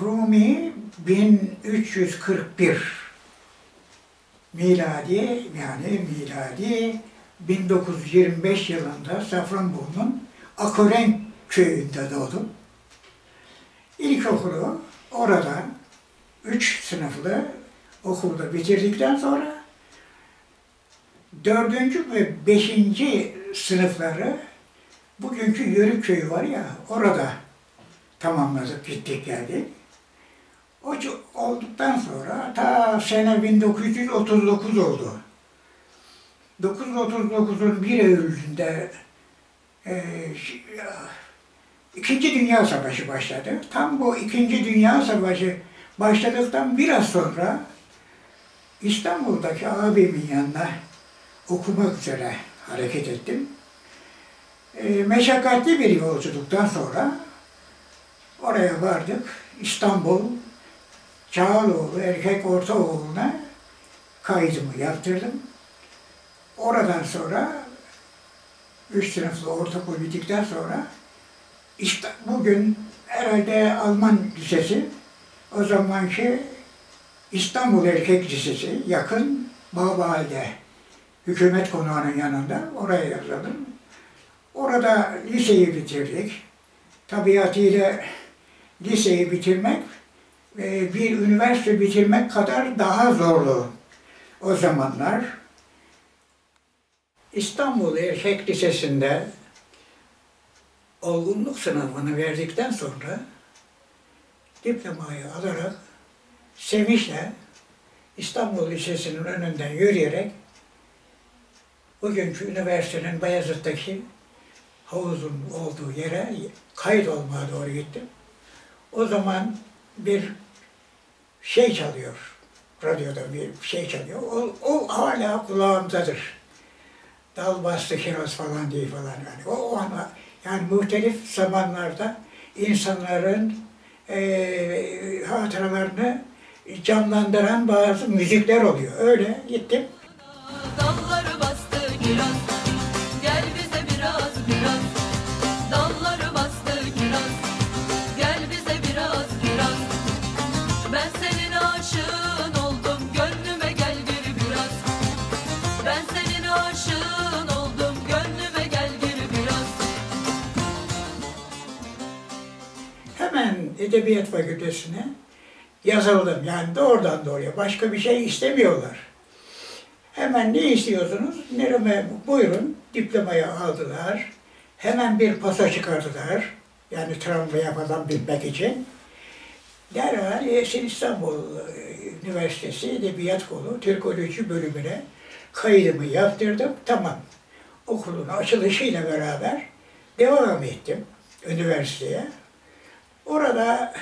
Rumi 1341 miladi yani miladi 1925 yılında Safranbolu'nun Akören köyünde doğdum. İlkokulu orada üç sınıflı okulda bitirdikten sonra dördüncü ve beşinci sınıfları bugünkü Yörük köyü var ya orada tamamladık gittik geldik. O c- olduktan sonra ta sene 1939 oldu. 939'un 1 Eylül'ünde e, İkinci Dünya Savaşı başladı. Tam bu İkinci Dünya Savaşı başladıktan biraz sonra İstanbul'daki abimin yanına okumak üzere hareket ettim. E, meşakkatli bir yolculuktan sonra oraya vardık. İstanbul Çağaloğlu Erkek Ortaokulu'na kaydımı yaptırdım. Oradan sonra üç sınıflı ortaokul bittikten sonra işte bugün herhalde Alman Lisesi o zamanki İstanbul Erkek Lisesi yakın Bağbağ'da hükümet konağının yanında oraya yazıldım. Orada liseyi bitirdik. Tabiatıyla liseyi bitirmek e, bir üniversite bitirmek kadar daha zorlu o zamanlar. İstanbul Erkek Lisesi'nde olgunluk sınavını verdikten sonra diplomayı alarak sevinçle İstanbul Lisesi'nin önünden yürüyerek bugünkü üniversitenin Bayezid'deki havuzun olduğu yere kayıt olmaya doğru gittim. O zaman bir şey çalıyor. Radyoda bir şey çalıyor. O, o hala kulağımdadır. Dal bastı kiraz falan diye falan yani. O, o ana yani muhtelif zamanlarda insanların eee hatıralarını canlandıran bazı müzikler oluyor. Öyle gittim. Edebiyat Fakültesine yazıldım. Yani doğrudan doğruya. Başka bir şey istemiyorlar. Hemen ne istiyorsunuz? Nereme buyurun. Diplomayı aldılar. Hemen bir pasa çıkardılar. Yani tramvaya falan binmek için. Derhal Esin İstanbul e, Üniversitesi Edebiyat Kolu Türkoloji bölümüne kaydımı yaptırdım. Tamam. Okulun açılışıyla beraber devam ettim üniversiteye. Orada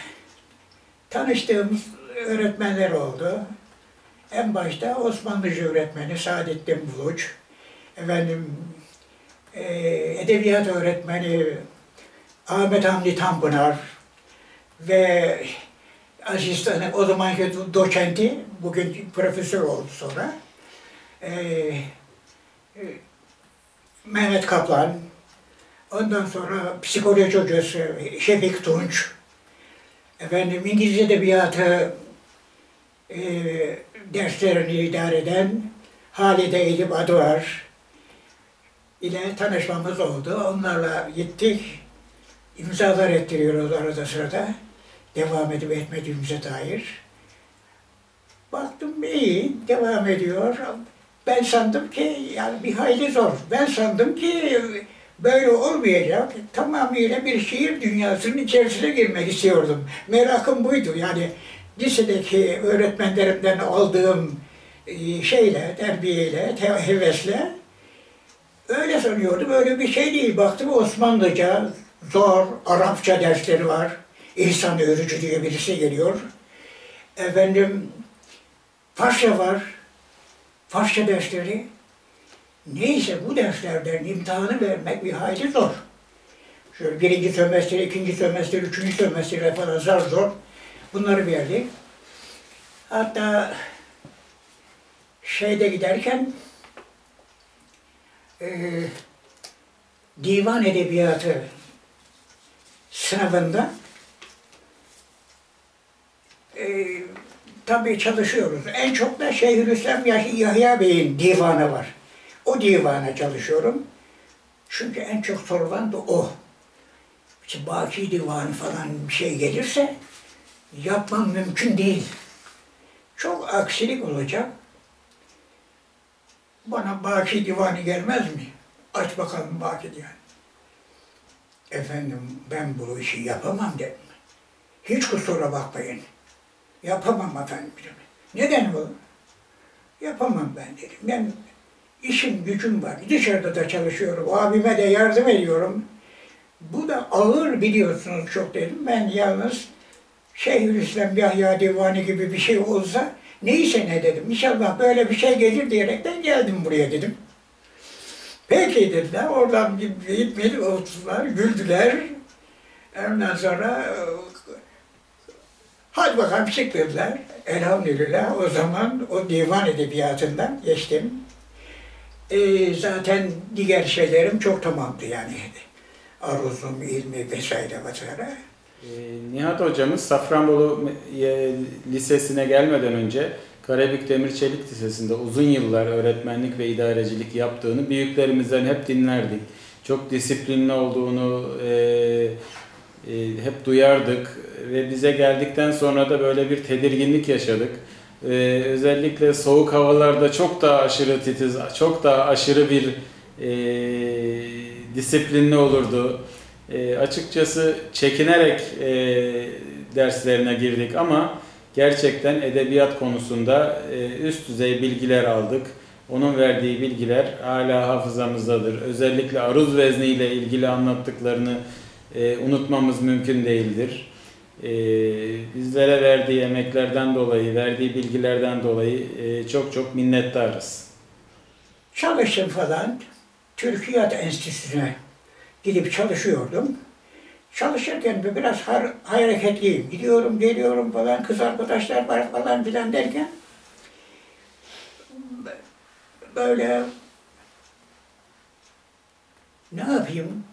tanıştığımız öğretmenler oldu. En başta Osmanlıca öğretmeni Saadettin Buluç, efendim e, edebiyat öğretmeni Ahmet Hamdi Tanpınar ve asistanı o zamanki do- doçenti, bugün profesör oldu sonra. E, e, Mehmet Kaplan, ondan sonra psikoloji hocası Şefik Tunç, efendim İngilizce edebiyatı e, derslerini idare eden Halide Elif Adıvar ile tanışmamız oldu. Onlarla gittik. İmzalar ettiriyoruz arada sırada. Devam edip etmediğimize dair. Baktım iyi, devam ediyor. Ben sandım ki yani bir hayli zor. Ben sandım ki böyle olmayacak. Tamamıyla bir şiir dünyasının içerisine girmek istiyordum. Merakım buydu. Yani lisedeki öğretmenlerimden aldığım e, şeyle, terbiyeyle, te- hevesle öyle sanıyordum. Öyle bir şey değil. Baktım Osmanlıca, zor, Arapça dersleri var. İhsan Örücü diye birisi geliyor. Efendim, Farsça var. Farsça dersleri. Neyse bu derslerden imtihanı vermek bir hayli zor. Şöyle birinci sömestr, ikinci sömestr, üçüncü sömestr falan zor zor. Bunları verdik. Hatta şeyde giderken eee divan edebiyatı sınavında e, tabii çalışıyoruz. En çok da Şeyhülislam Yah- Yahya Bey'in divanı var. O divana çalışıyorum. Çünkü en çok sorulan da o. İşte Baki divanı falan bir şey gelirse yapmam mümkün değil. Çok aksilik olacak. Bana Baki divanı gelmez mi? Aç bakalım Baki divanı. Efendim ben bu işi yapamam dedim. Hiç kusura bakmayın. Yapamam efendim. Neden bu? Yapamam ben dedim. Ben işim gücüm var. Dışarıda da çalışıyorum. Abime de yardım ediyorum. Bu da ağır biliyorsunuz çok dedim. Ben yalnız Şeyhülislam Yahya Divanı gibi bir şey olsa neyse ne dedim. İnşallah böyle bir şey gelir diyerekten geldim buraya dedim. Peki dediler. Oradan gitmedi oturdular, güldüler. Ondan sonra e, hadi bakalım çık dediler. Elhamdülillah o zaman o divan edebiyatından geçtim. E, zaten diğer şeylerim çok tamamdı yani. Aruzum, ilmi vesaire vesaire. Ee, Nihat hocamız Safranbolu e, Lisesi'ne gelmeden önce Karabük Demir Çelik Lisesi'nde uzun yıllar öğretmenlik ve idarecilik yaptığını büyüklerimizden hep dinlerdik. Çok disiplinli olduğunu e, e, hep duyardık ve bize geldikten sonra da böyle bir tedirginlik yaşadık. E, özellikle soğuk havalarda çok daha aşırı titiz, çok daha aşırı bir e, disiplinli olurdu. E, açıkçası çekinerek e, derslerine girdik ama gerçekten edebiyat konusunda e, üst düzey bilgiler aldık. Onun verdiği bilgiler hala hafızamızdadır. Özellikle aruz vezni ile ilgili anlattıklarını e, unutmamız mümkün değildir. E, bizlere verdiği emeklerden dolayı, verdiği bilgilerden dolayı e, çok çok minnettarız. Çalıştım falan. Türkiyat Enstitüsü'ne gidip çalışıyordum. Çalışırken de biraz har- hareketliyim. Gidiyorum, geliyorum falan, kız arkadaşlar var falan filan derken böyle ne yapayım?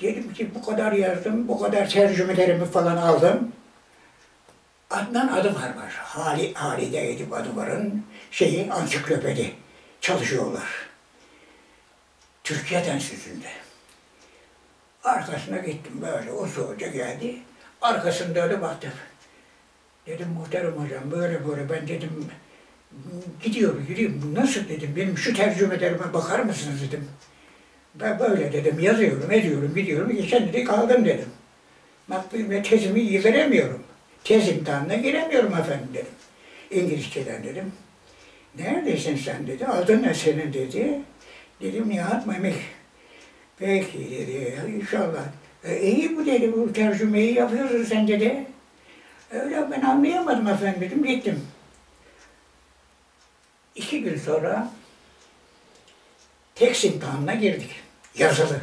Dedim ki bu kadar yazdım, bu kadar tercümelerimi falan aldım. Adnan Adıvar var. Hali, Halide Edip Adıvar'ın şeyi ansiklopedi. Çalışıyorlar. Türkiye Enstitüsü'nde. Arkasına gittim böyle. O hoca geldi. Arkasında öyle baktım. Dedim muhterem hocam böyle böyle ben dedim gidiyorum gidiyorum. Nasıl dedim benim şu tercümelerime bakar mısınız dedim. Ben böyle dedim yazıyorum ediyorum gidiyorum. Geçen dedi kaldım dedim. Makbul ve tezimi iyi veremiyorum. Tez imtihanına giremiyorum efendim dedim. İngilizceden dedim. Neredesin sen dedi. Adın ne senin dedi. Dedim Nihat Memik. Peki dedi. İnşallah. E, iyi bu dedi. Bu tercümeyi yapıyorsun sen dedi. Öyle ben anlayamadım efendim dedim. Gittim. İki gün sonra tekst imtihanına girdik. Yazılı.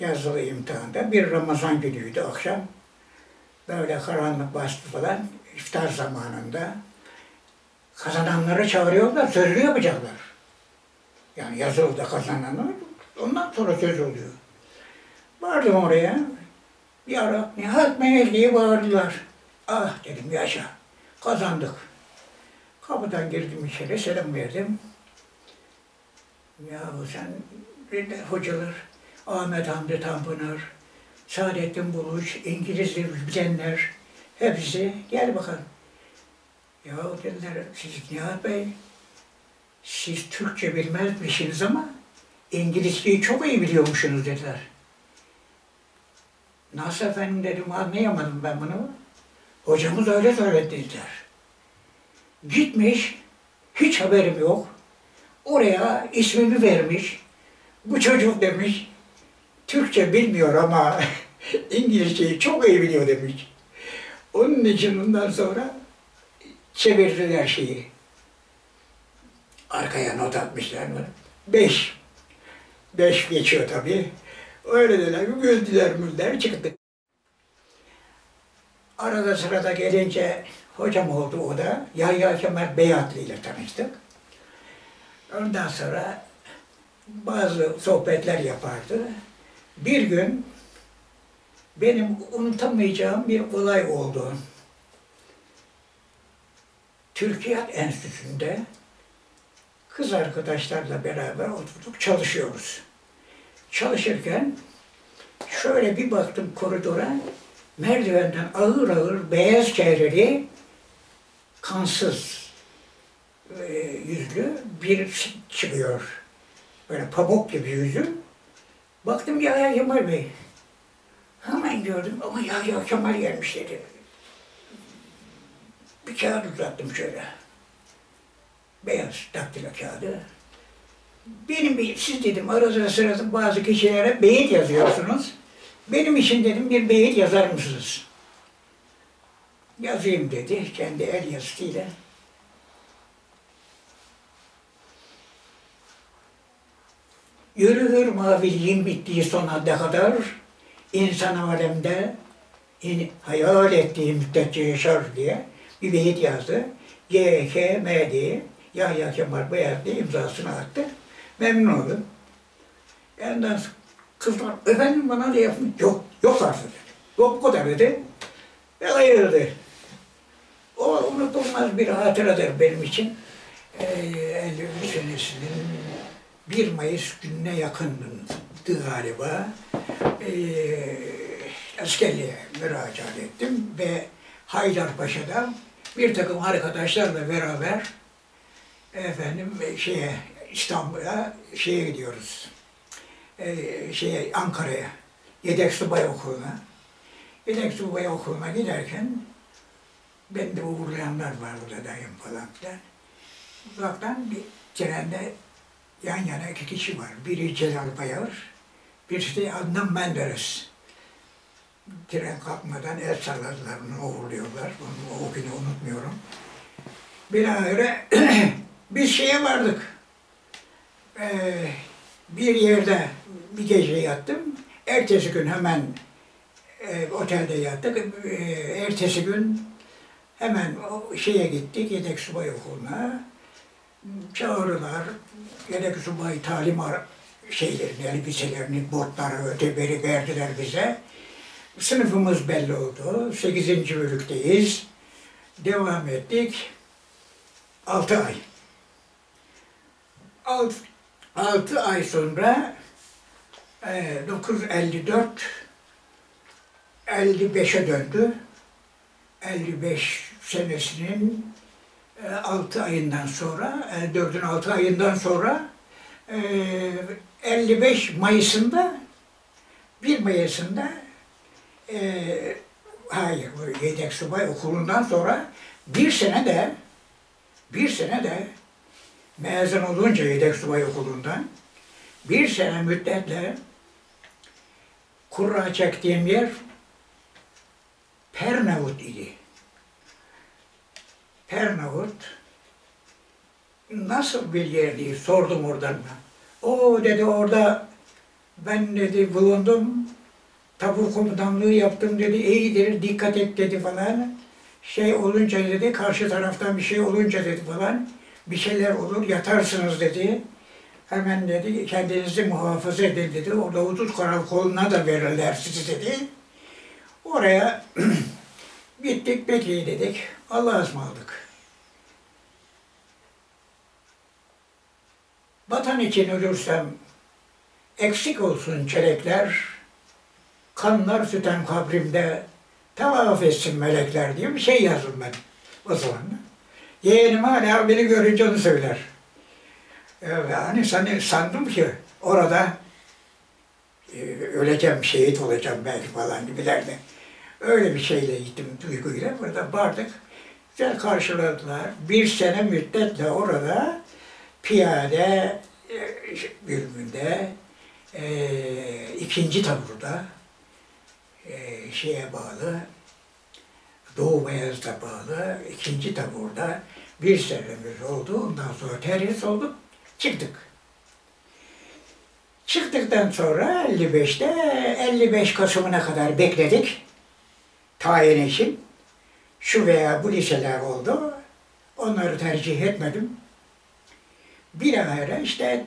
Yazılı imtihanda bir Ramazan günüydü akşam. Böyle karanlık bastı falan. iftar zamanında kazananları çağırıyorlar, sözlü yapacaklar. Yani yazılıda kazananlar, ondan sonra söz oluyor. Vardım oraya, bir ara Nihat Mehmet diye bağırdılar. Ah dedim yaşa, kazandık. Kapıdan girdim içeri, selam verdim. Yahu sen hocalar, Ahmet Hamdi Tanpınar, Saadettin Buluç, İngiliz bilenler, hepsi gel bakalım. Ya dediler, siz Nihat Bey, siz Türkçe bilmezmişsiniz ama İngilizceyi çok iyi biliyormuşsunuz dediler. Nasıl efendim dedim, anlayamadım ben bunu. Hocamız öyle söyledi dediler. Gitmiş, hiç haberim yok. Oraya ismimi vermiş. Bu çocuk demiş, Türkçe bilmiyor ama İngilizceyi çok iyi biliyor demiş. Onun için ondan sonra çevirdiler şeyi. Arkaya not atmışlar mı? Beş. Beş geçiyor tabii. Öyle dediler, güldüler müller çıktı. Arada sırada gelince hocam oldu o da. Yahya Kemal Beyatlı ile tanıştık. Ondan sonra bazı sohbetler yapardı. Bir gün benim unutamayacağım bir olay oldu. Türkiye Enstitüsü'nde kız arkadaşlarla beraber oturduk çalışıyoruz. Çalışırken şöyle bir baktım koridora merdivenden ağır ağır beyaz çehreli kansız e, yüzlü bir çıkıyor. Böyle pamuk gibi yüzü. Baktım Yahya Kemal Bey. Hemen gördüm ama Yahya Kemal gelmiş dedi. Bir kağıt uzattım şöyle. Beyaz daktilo kağıdı. Benim bir, siz dedim arada sırada bazı kişilere beyit yazıyorsunuz. Benim için dedim bir beyit yazar mısınız? Yazayım dedi kendi el yazısıyla. Yürühür maviliğin bittiği son hadde kadar insan alemde in, hayal ettiği müddetçe yaşar diye bir beyit yazdı. YKM diye Yahya Kemal Beyaz diye imzasını attı. Memnun oldum. Ondan kızlar efendim bana da yapın. Yok, yok artık. Yok bu kadar dedi. Ve ayırdı. O unutulmaz bir hatıradır benim için. Ee, 53 senesinin 1 Mayıs gününe yakındı galiba. Ee, askerliğe müracaat ettim ve Haydarpaşa'da bir takım arkadaşlarla beraber efendim şeye İstanbul'a şeye gidiyoruz. Ee, şeye Ankara'ya Yedek Subay Okulu'na. Yedek Subay Okulu'na giderken ben de uğurlayanlar var burada dayım falan filan. Uzaktan bir trende yan yana iki kişi var. Biri Celal Bayar, birisi de Adnan Menderes. Tren kalkmadan el salladılar, onu uğurluyorlar. Onu, o günü unutmuyorum. Binaenaleyh biz şeye vardık. Ee, bir yerde bir gece yattım. Ertesi gün hemen e, otelde yattık. E, ertesi gün hemen o şeye gittik, yedek subay okuluna. Çağırırlar, yedek subay talim şeylerini, elbiselerini, botları, öteberi verdiler bize. Sınıfımız belli oldu. 8. bölükteyiz. Devam ettik. 6 ay. 6, 6 ay sonra e, 954 55'e döndü. 55 senesinin 6 ayından sonra, 4'ün 6 ayından sonra e, 55 Mayıs'ında 1 Mayıs'ında e, hayır, yedek subay okulundan sonra bir sene de bir sene de mezun olunca yedek subay okulundan bir sene müddetle kurra çektiğim yer. Pernavut nasıl bir yer diye sordum oradan. O dedi orada ben dedi bulundum. Tabur komutanlığı yaptım dedi. İyidir dikkat et dedi falan. Şey olunca dedi karşı taraftan bir şey olunca dedi falan. Bir şeyler olur yatarsınız dedi. Hemen dedi kendinizi muhafaza edin dedi. Orada hudut karakoluna da verirler sizi dedi. Oraya gittik peki dedik. Allah'a ısmarladık. Vatan için ölürsem eksik olsun çelekler, kanlar süten kabrimde tavaf etsin melekler diye bir şey yazdım ben o zaman. Yeğenim hala beni görünce onu söyler. Yani sanı- sandım ki orada e, öleceğim, şehit olacağım belki falan gibilerde. Öyle bir şeyle gittim duyguyla. Burada vardık. Güzel karşıladılar. Bir sene müddetle orada piyade e, bölümünde e, ikinci taburda e, şeye bağlı Doğu Beyaz'da bağlı ikinci taburda bir senemiz oldu. Ondan sonra terhis olduk. Çıktık. Çıktıktan sonra 55'te 55 Kasım'ına kadar bekledik. Tayin için. Şu veya bu liseler oldu. Onları tercih etmedim. Bilahare işte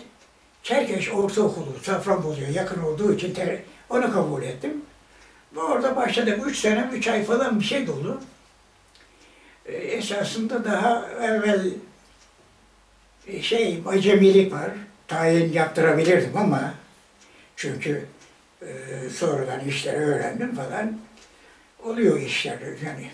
Çerkeş Ortaokulu Safranbolu'ya yakın olduğu için ter- onu kabul ettim. Orada başladık. Üç sene, üç ay falan bir şey dolu. E, esasında daha evvel e, şey acemilik var. Tayin yaptırabilirdim ama çünkü e, sonradan işleri öğrendim falan. Oluyor işler yani.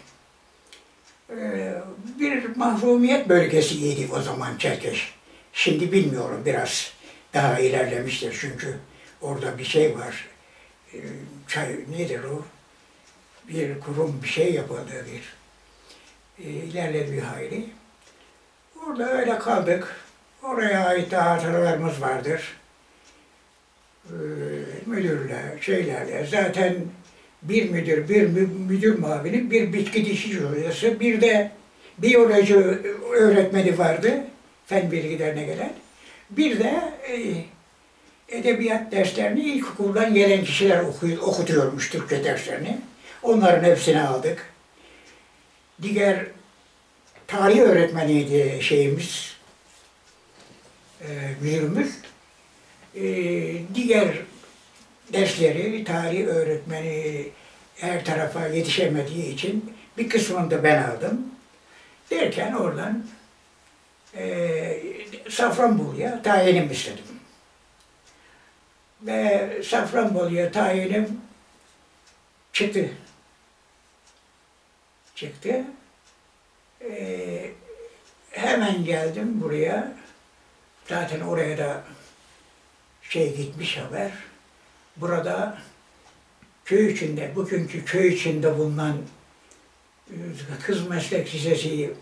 E, bir mahrumiyet bölgesiydi o zaman Çerkeş. Şimdi bilmiyorum biraz daha ilerlemiştir çünkü orada bir şey var. E, çay nedir o? Bir kurum bir şey yapıldı bir. E, ilerledi bir hayli. Orada öyle kaldık. Oraya ait de hatıralarımız vardır. Ee, müdürle, şeylerle. Zaten bir müdür, bir mü- müdür muavini, bir bitki dişi hocası, bir de biyoloji öğretmeni vardı. Fen bilgilerine gelen. Bir de e, edebiyat derslerini ilkokuldan gelen kişiler okuy- okutuyormuş Türkçe derslerini. Onların hepsini aldık. Diğer tarih öğretmeniydi şeyimiz, e, müdürümüz. E, diğer dersleri tarih öğretmeni her tarafa yetişemediği için bir kısmını da ben aldım. Derken oradan e, Safranbolu'ya tayinim istedim. Ve Safranbolu'ya tayinim çıktı. Çıktı. E, hemen geldim buraya. Zaten oraya da şey gitmiş haber. Burada köy içinde, bugünkü köy içinde bulunan e, kız meslek lisesi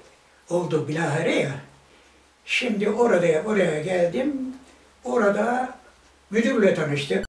oldu bilahare ya. Şimdi orada oraya geldim. Orada müdürle tanıştık.